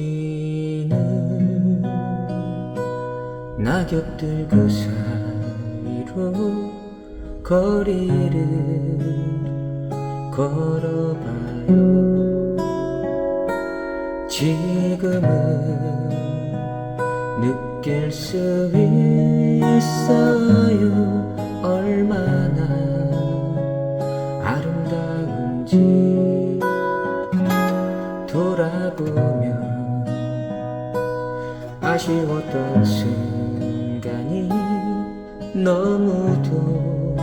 떨어지는 낙엽들 그 사이로 거리를 걸어봐요. 지금은 느낄 수 있어요. 얼마나 아름다운지 돌아보면 아쉬웠던 순간이 너무도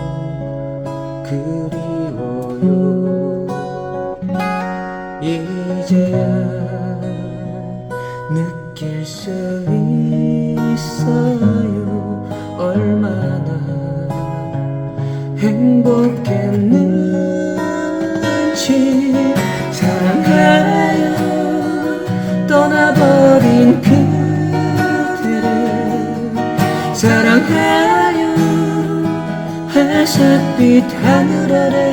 그리워요. 이제야 느낄 수 있어 회색빛 하늘 아래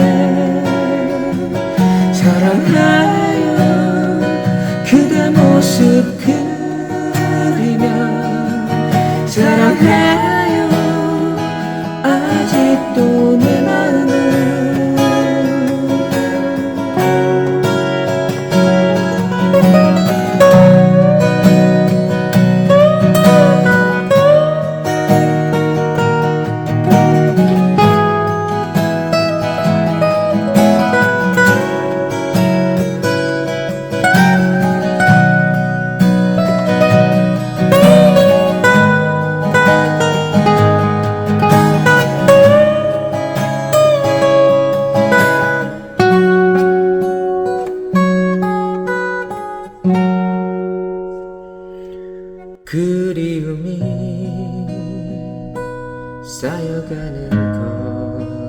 사랑해 그리움이 쌓여가는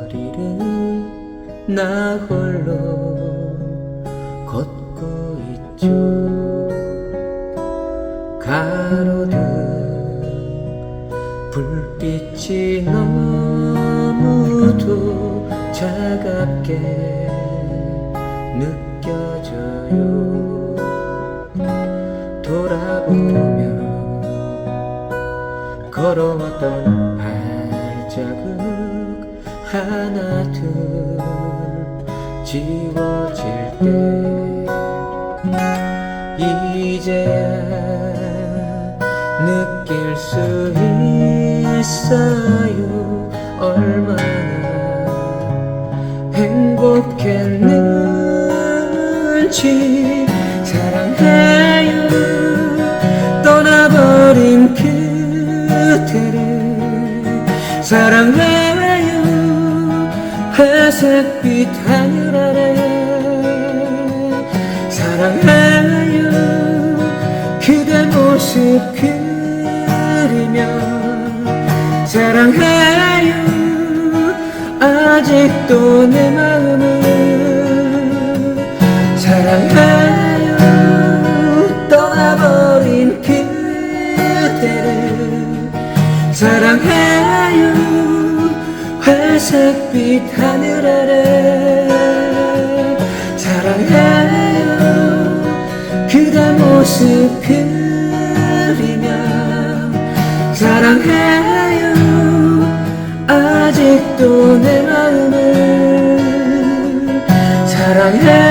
거리를 나 홀로 걷고 있죠. 가로등 불빛이 너무도 차갑게 느껴져요. 돌아보면 걸어왔던 발자국 하나 둘 지워질 때 이제야 느낄 수 있어요. 얼마나 행복했는지 사랑해 그대를 사랑해요. 회색빛 하늘 아래 사랑해요. 그대 모습 그리며 사랑해요. 아직도 내 마음을 사랑해요 회색빛 하늘 아래 사랑해요. 그대 모습 그리면 사랑해요. 아직도 내 마음을 사랑해요